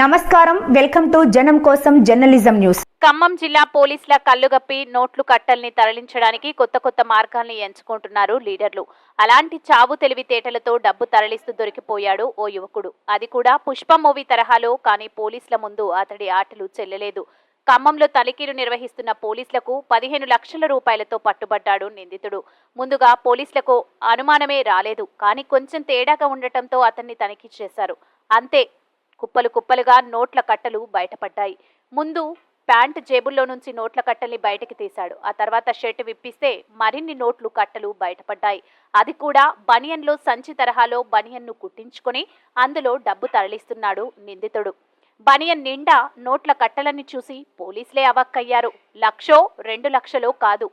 నమస్కారం. Welcome to జనం కోసం జర్నలిజం న్యూస్. ఖమ్మం జిల్లా పోలీసుల కళ్ళుగప్పి నోట్లు కట్టల్ని తరలించడానికి కొత్త కొత్త మార్గాల్ని ఎంచుకుంటున్నారు లీడర్లు. అలాంటి చావు తెలివితేటలతో డబ్బు తరలిస్తూ దొరికిపోయాడు ఓ యువకుడు. అది కూడా పుష్ప మూవీ తరహాలో కానీ పోలీసుల ముందు అతడి ఆటలు చెల్లలేదు. ఖమ్మంలో తనిఖీలు నిర్వహిస్తున్న పోలీసులకు పదిహేను లక్షల రూపాయలతో పట్టుబడ్డాడు నిందితుడు. ముందుగా పోలీసులకు అనుమానమే రాలేదు కానీ కొంచెం తేడాగా ఉండటంతో అతన్ని తనిఖీ చేశారు. అంతే కుప్పలు కుప్పలుగా నోట్ల కట్టలు బయటపడ్డాయి. ముందు ప్యాంట్ జేబుల్లో నుంచి నోట్ల కట్టల్ని బయటకి తీశాడు. ఆ తర్వాత షర్ట్ విప్పిస్తే మరిన్ని నోట్లు కట్టలు బయటపడ్డాయి. అది కూడా బనియన్లో సంచి తరహాలో బనియన్ను కుట్టించుకొని అందులో డబ్బు తరలిస్తున్నాడు నిందితుడు. బనియన్ నిండా నోట్ల కట్టలని చూసి పోలీసులే అవాక్కయ్యారు. లక్షో రెండు లక్షలో కాదు.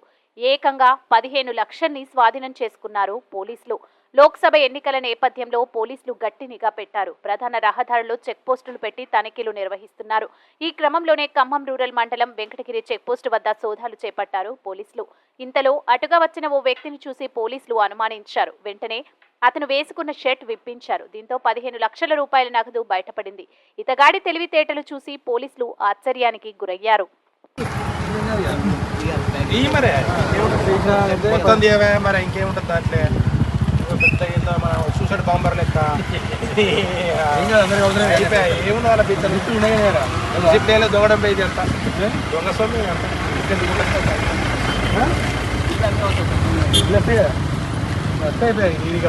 ఏకంగా పదిహేను లక్షల్ని స్వాధీనం చేసుకున్నారు పోలీసులు. లోక్సభ ఎన్నికల నేపథ్యంలో పోలీసులు గట్టి నిఘా పెట్టారు. ప్రధాన రహదారుల్లో చెక్పోస్టులు పెట్టి తనిఖీలు నిర్వహిస్తున్నారు. ఈ క్రమంలోనే ఖమ్మం రూరల్ మండలం వెంకటగిరి చెక్పోస్టు వద్ద సోదాలు చేపట్టారు పోలీసులు. ఇంతలో అటుగా వచ్చిన ఓ వ్యక్తిని చూసి పోలీసులు అనుమానించారు. వెంటనే అతను వేసుకున్న షర్ట్ విప్పించారు. దీంతో పదిహేను లక్షల రూపాయల నగదు బయటపడింది. ఇతగాడి తెలివితేటలు చూసి పోలీసులు ఆశ్చర్యానికి గురయ్యారు. ఈ మరే? మొత్తం తీయవే మరి ఇంకేముంటుంది దాంట్లో? పెద్ద మన సూసైడ్ బాంబర్ లెక్క. ఏముంది వాళ్ళ లేదు దొంగడం పోయింది అంత. దొంగ సొమ్ము అంత. అయిపోయాయి ఇది